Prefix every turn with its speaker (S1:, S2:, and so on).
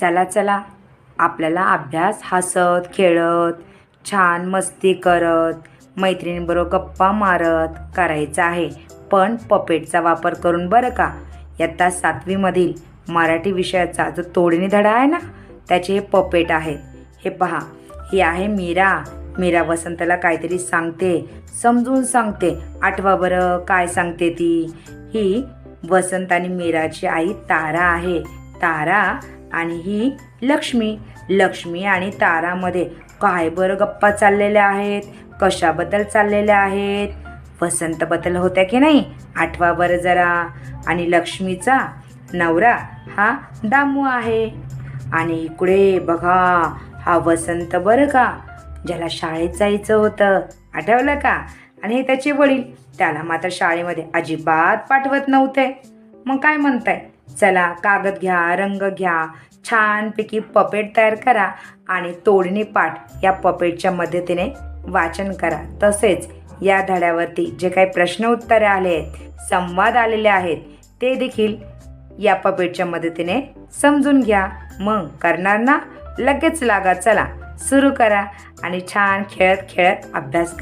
S1: चला चला. आपल्याला अभ्यास हसत खेळत छान मस्ती करत मैत्रिणींबरोबर गप्पा मारत करायचा आहे. पण पपेटचा वापर करून बरं का? इयत्ता सातवीमधील मराठी विषयाचा जो तोडणी धडा आहे ना त्याचे हे पपेट आहेत. हे पहा ही आहे मीरा. मीरा वसंतला काहीतरी सांगते समजून सांगते. आठवा बरं काय सांगते ती? ही वसंत आणि मीराची आई तारा आहे. तारा आणि ही लक्ष्मी. लक्ष्मी आणि तारामध्ये काय बरं गप्पा चाललेल्या आहेत? कशाबद्दल चाललेल्या आहेत? वसंतबद्दल होत्या की नाही? आठवा बरं जरा. आणि लक्ष्मीचा नवरा हा दामू आहे. आणि इकडे बघा हा वसंत बरं का? ज्याला शाळेत जायचं होतं. आठवलं का? आणि हे त्याचे वडील. त्याला मात्र शाळेमध्ये अजिबात पाठवत नव्हते. मग काय म्हणताय? चला कागद घ्या रंग घ्या छानपैकी पपेट तयार करा आणि तोडणी पाठ या पपेटच्या मदतीने वाचन करा. तसेच या धड्यावरती जे काही प्रश्न उत्तरे आले आहेत संवाद आलेले आहेत ते देखील या पपेटच्या मदतीने समजून घ्या. मग करणार ना? लगेच लागा चला. सुरू करा आणि छान खेळत खेळत अभ्यास करा.